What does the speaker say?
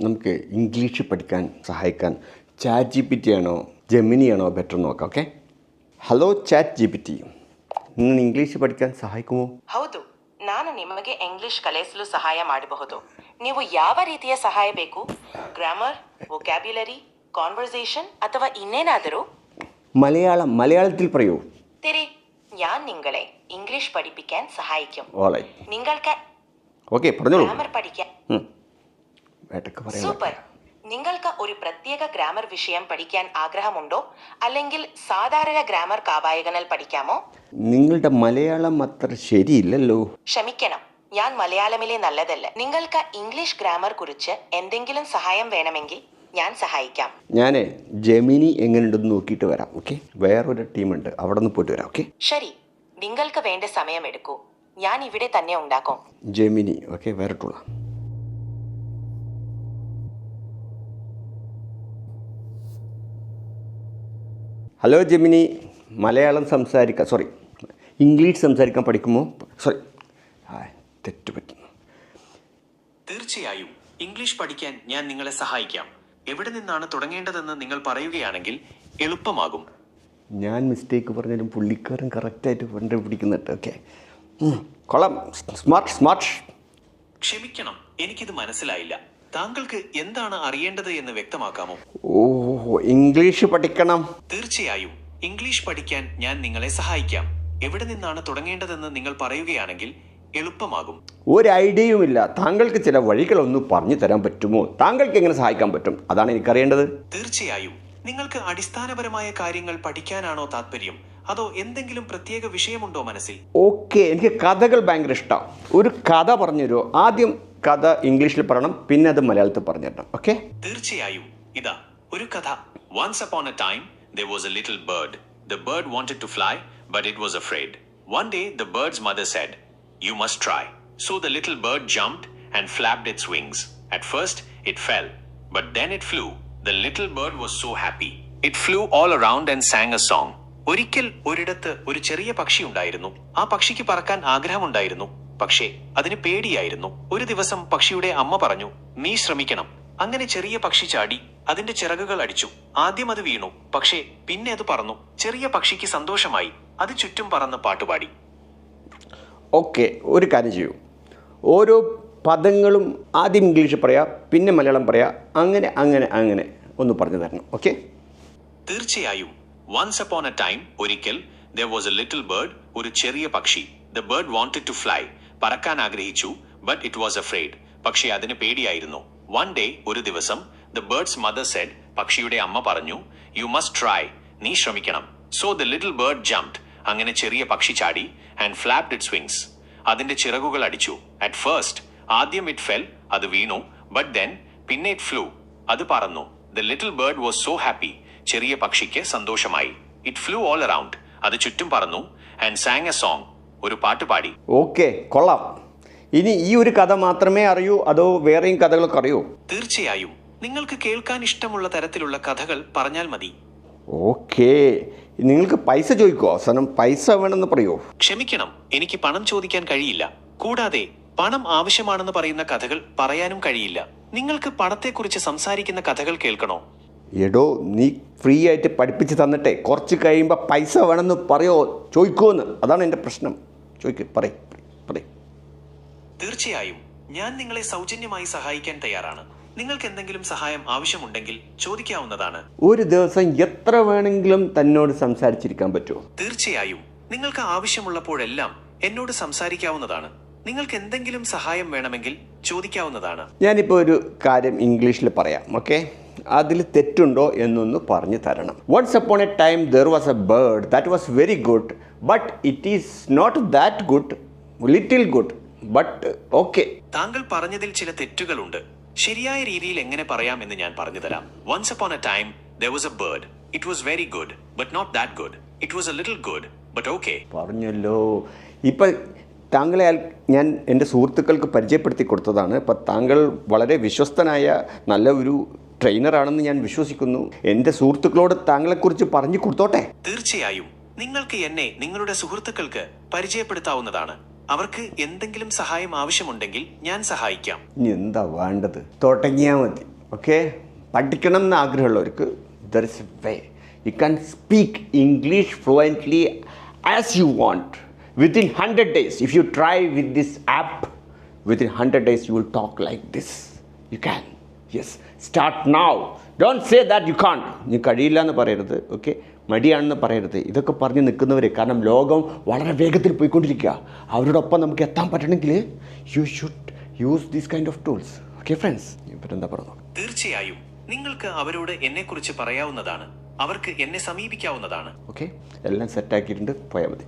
നമുക്ക് ഇംഗ്ലീഷ് പഠിക്കാൻ സഹായിക്കാൻ ചാറ്റ് ജി പി ടി ആണോ ജെമിനി ആണോ ബെറ്റർ നോക്കാം okay hello ChatGPT ನನ್ನ ಇಂಗ್ಲೀಷ್ പഠിക്കാൻ ಸಹಾಯಕಮೋ ಹೌದು ನಾನು ನಿಮಗೆ ಇಂಗ್ಲಿಷ್ ಕಲಿಸಲು ಸಹಾಯ ಮಾಡಬಹುದು ನೀವು ಯಾವ ರೀತಿಯ ಸಹಾಯ ಬೇಕು ಗ್ರಾಮರ್ ವೊಕ್ಯಾಬ್ಯುಲರಿ ಕಾನ್ವರ್ಸೇಷನ್ ಅಥವಾ ಇನ್ನೇನಾದರೂ മലയാളം മലയാളത്തിൽ പറയൂ തിരി ഞാൻ നിങ്ങളെ ഇംഗ്ലീഷ് പഠിപ്പിക്കാൻ സഹായിക്കും ഓളായി നിങ്ങൾക്ക് ഓക്കെ പറഞ്ഞോളൂ ഗ്രാമർ പഠിക്കാൻ ഉം. സൂപ്പർ. നിങ്ങൾക്ക് ഒരു പ്രത്യേക ഗ്രാമർ വിഷയം പഠിക്കാൻ ആഗ്രഹമുണ്ടോ? അല്ലെങ്കിൽ സാധാരണ ഗ്രാമർ കാവായകനൽ പഠിക്കാമോ? നിങ്ങളുടെ മലയാളം അത്ര ശരിയില്ലല്ലോ. ക്ഷമിക്കണം. ഞാൻ മലയാളമിലെ നല്ലതല്ല. നിങ്ങൾക്ക് ഇംഗ്ലീഷ് ഗ്രാമർ കുറിച്ച് എന്തെങ്കിലും സഹായം വേണമെങ്കിൽ ഞാൻ സഹായിക്കാം. ഞാൻ ജെമിനി എങ്ങനെയുണ്ടെന്ന് നോക്കിയിട്ട് വരാം ഓക്കെ? വേറൊരു ടീമുണ്ട്. അവിടെ നിന്ന് പോയിട്ട് വരാം ഓക്കെ? ശരി. നിങ്ങൾക്ക് വേണ്ട സമയം എടുക്കൂ. ഞാൻ ഇവിടെ തന്നെ ഉണ്ടാക്കും. Gemini okay? വരട്ടുള്ള hello Gemini Malayalam സംസാരിക്കാൻ സോറി ഇംഗ്ലീഷ് സംസാരിക്കാൻ പഠിക്കുമോ? സോറി ആ തെറ്റ് പറ്റുന്നു തീർച്ചയായും. ഇംഗ്ലീഷ് പഠിക്കാൻ ഞാൻ നിങ്ങളെ സഹായിക്കാം. എവിടെ നിന്നാണ് തുടങ്ങേണ്ടതെന്ന് നിങ്ങൾ പറയുകയാണെങ്കിൽ എളുപ്പമാകും. ഞാൻ മിസ്റ്റേക്ക് പറഞ്ഞാലും പുള്ളിക്കാരൻ കറക്റ്റായിട്ട് കണ്ടുപിടിക്കുന്നുണ്ട്. ഓക്കെ കൊള്ളാം. സ്മാർട്ട് സ്മാർട്ട് ക്ഷമിക്കണം. എനിക്കിത് മനസ്സിലായില്ല. താങ്കൾക്ക് എന്താണ് അറിയേണ്ടത് എന്ന് വ്യക്തമാക്കാമോ? ഓ ഇംഗ്ലീഷ് പഠിക്കണം. തീർച്ചയായും. ഇംഗ്ലീഷ് പഠിക്കാൻ ഞാൻ നിങ്ങളെ സഹായിക്കാം. എവിടെ നിന്നാണ് തുടങ്ങേണ്ടതെന്ന് നിങ്ങൾ പറയുകയാണെങ്കിൽ എളുപ്പമാകും. ഒരു ഐഡിയയുമില്ല. താങ്കൾക്ക് ചില വഴികളൊന്ന് പറഞ്ഞു തരാൻ പറ്റുമോ? താങ്കൾക്ക് എങ്ങനെ സഹായിക്കാൻ പറ്റും? അതാണ് എനിക്കറിയേണ്ടത്. തീർച്ചയായും. നിങ്ങൾക്ക് അടിസ്ഥാനപരമായ കാര്യങ്ങൾ പഠിക്കാനാണോ താല്പര്യം അതോ എന്തെങ്കിലും പ്രത്യേക വിഷയമുണ്ടോ മനസ്സിൽ? ഓക്കെ എനിക്ക് കഥകൾ ഭയങ്കര ഇഷ്ടമാണ് ഒരു കഥ പറഞ്ഞു തരുമോ ആദ്യം കഥ ഇംഗ്ലീഷിൽ പറയണം പിന്നെ അത് മലയാളത്തിൽ പറഞ്ഞിടണം. ഓക്കെ തീർച്ചയായും ഇതാ ഒരു കഥ. Once upon a time there was a little bird the bird wanted to fly but it was afraid. One day the bird's mother said you must try so the little bird jumped and flapped its wings. At first it fell but then it flew the little bird was so happy it flew all around and sang a song ഒരിക്കൽ ഒരിടത്ത് ഒരു ചെറിയ പക്ഷി ഉണ്ടായിരുന്നു. ആ പക്ഷിക്ക് പറക്കാൻ ആഗ്രഹമുണ്ടായിരുന്നു. പക്ഷേ അതിന് പേടിയായിരുന്നു. ഒരു ദിവസം പക്ഷിയുടെ അമ്മ പറഞ്ഞു നീ ശ്രമിക്കണം. അങ്ങനെ ചെറിയ പക്ഷി ചാടി അതിന്റെ ചിറകുകൾ അടിച്ചു. ആദ്യം അത് വീണു. പക്ഷേ പിന്നെ അത് പറന്നു. ചെറിയ പക്ഷിക്ക് സന്തോഷമായി. അത് ചുറ്റും പറന്ന് പാട്ടുപാടി ഓക്കെ ഒരു കാര്യം ചെയ്യൂ. ഓരോ പദങ്ങളും ആദ്യം ഇംഗ്ലീഷ് പറയാം പിന്നെ മലയാളം പറയാം. അങ്ങനെ അങ്ങനെ അങ്ങനെ ഒന്ന് പറഞ്ഞു തരണം. ഓക്കെ? തീർച്ചയായും വൺസ് അപ്പോൺ എ ടൈം ഒരിക്കൽ there was a little bird ഒരു ചെറിയ പക്ഷി. The bird wanted to fly പറക്കാൻ ആഗ്രഹിച്ചു ബട്ട് ഇറ്റ് വാസ് afraid. പക്ഷേ അതിന് പേടിയായിരുന്നു. വൺ ഡേ ഒരു ദിവസം ദ ബേർഡ്സ് മദർ സെഡ് പക്ഷിയുടെ അമ്മ പറഞ്ഞു യു മസ്റ്റ് ട്രൈ നീ ശ്രമിക്കണം. So the little bird jumped അങ്ങനെ ചെറിയ പക്ഷി ചാടി ആൻഡ് ഫ്ലാപ്ഡ് ഇറ്റ് സ്വിങ്സ് അതിന്റെ ചിറകുകൾ അടിച്ചു. അറ്റ് ഫേസ്റ്റ് ആദ്യം ഇറ്റ് ഫെൽ അത് വീണു ബട്ട് ദെൻ പിന്നെ ഇറ്റ് ഫ്ലൂ അത് പറന്നു. The little bird was so happy ചെറിയ പക്ഷിക്ക് സന്തോഷമായി. ഇറ്റ് ഫ്ലൂ ഓൾ അറൌണ്ട് അത് ചുറ്റും പറന്നു ആൻഡ് സാങ് എ സോങ് ഒരു പാട്ട് പാടി. ഓക്കെ കൊള്ളാം. ഇനി ഈ ഒരു കഥ മാത്രമേ അറിയൂ അതോ വേറെയും കഥകളൊക്കെ അറിയൂ? തീർച്ചയായും. നിങ്ങൾക്ക് കേൾക്കാൻ ഇഷ്ടമുള്ള തരത്തിലുള്ള കഥകൾ പറഞ്ഞാൽ മതി. ഓക്കേ നിങ്ങൾക്ക് പൈസ ചോദിക്കുമോ അവസാനം പൈസ വേണമെന്ന് പറയോ? ക്ഷമിക്കണം എനിക്ക് പണം ചോദിക്കാൻ കഴിയില്ല. കൂടാതെ പണം ആവശ്യമാണെന്ന് പറയുന്ന കഥകൾ പറയാനും കഴിയില്ല. നിങ്ങൾക്ക് പണത്തെക്കുറിച്ച് സംസാരിക്കുന്ന കഥകൾ കേൾക്കണോ? എടോ നീ ഫ്രീ ആയിട്ട് പഠിപ്പിച്ച് തന്നിട്ടെ. കുറച്ച് കഴിയുമ്പോൾ പൈസ വേണമെന്ന് പറയോ? ചോദിക്കുമെന്ന് അതാണ് എന്റെ പ്രശ്നം. ചോദിക്ക് പറയും പറയ്. തീർച്ചയായും ഞാൻ നിങ്ങളെ സൗജന്യമായി സഹായിക്കാൻ തയ്യാറാണ്. നിങ്ങൾക്ക് എന്തെങ്കിലും സഹായം ആവശ്യമുണ്ടെങ്കിൽ ചോദിക്കാവുന്നതാണ്. ഒരു ദിവസം എത്ര വേണമെങ്കിലും തന്നോട് സംസാരിച്ചിരിക്കാൻ പറ്റുമോ? തീർച്ചയായും നിങ്ങൾക്ക് ആവശ്യമുള്ളപ്പോഴെല്ലാം എന്നോട് സംസാരിക്കാവുന്നതാണ്. നിങ്ങൾക്ക് എന്തെങ്കിലും സഹായം വേണമെങ്കിൽ ചോദിക്കാവുന്നതാണ്. ഞാനിപ്പോൾ ഒരു കാര്യം ഇംഗ്ലീഷിൽ പറയാം ഓക്കെ? അതിൽ തെറ്റുണ്ടോ എന്നൊന്ന് പറഞ്ഞു തരണം. Once upon a time there was a bird that was very good but it is not that good little good but okay താങ്കൾ പറഞ്ഞതിൽ ചില തെറ്റുകളുണ്ട്. ശരിയായ രീതിയിൽ എങ്ങനെ പറയാം എന്ന് ഞാൻ പറഞ്ഞു തരാം. Once upon a time there was a bird it was very good but not that good it was a little good but okay പറഞ്ഞല്ലോ. ഇപ്പം താങ്കളെ ഞാൻ എന്റെ സുഹൃത്തുക്കൾക്ക് പരിചയപ്പെടുത്തി കൊടുത്തതാണ്. ഇപ്പം താങ്കൾ വളരെ വിശ്വസ്തനായ നല്ല ഒരു ട്രെയിനറാണെന്ന് ഞാൻ വിശ്വസിക്കുന്നു. എന്റെ സുഹൃത്തുക്കളോട് താങ്കളെക്കുറിച്ച് പറഞ്ഞു കൊടുത്തോട്ടെ? തീർച്ചയായും. നിങ്ങൾക്ക് എന്നെ നിങ്ങളുടെ സുഹൃത്തുക്കൾക്ക് പരിചയപ്പെടുത്താവുന്നതാണ്. അവർക്ക് എന്തെങ്കിലും സഹായം ആവശ്യമുണ്ടെങ്കിൽ ഞാൻ സഹായിക്കാം. എന്താ വേണ്ടത്? തുടങ്ങിയാൽ മതി ഓക്കെ? പഠിക്കണം എന്ന് ആഗ്രഹമുള്ളവർക്ക് way you can speak English fluently as you want within hundred days if you try with this app within hundred days you will talk like this you can yes start now don't say that you can't നീ കഴിയില്ല എന്ന് പറയരുത് okay മടിയാണെന്ന് പറയരുത്. ഇതൊക്കെ പറഞ്ഞ് നിൽക്കുന്നവർ കാരണം ലോകം വളരെ വേഗത്തിൽ പോയിക്കൊണ്ടിരിക്കുക. അവരോടൊപ്പം നമുക്ക് എത്താൻ പറ്റണമെങ്കിൽ you should use these kind of tools okay friends ഇവരെന്താ എന്താ പറഞ്ഞു തീർച്ചയായും നിങ്ങൾക്ക് അവരോട് എന്നെക്കുറിച്ച് പറയാവുന്നതാണ്. അവർക്ക് എന്നെ സമീപിക്കാവുന്നതാണ്. ഓക്കെ എല്ലാം സെറ്റാക്കിയിട്ടുണ്ട് പോയാൽ മതി.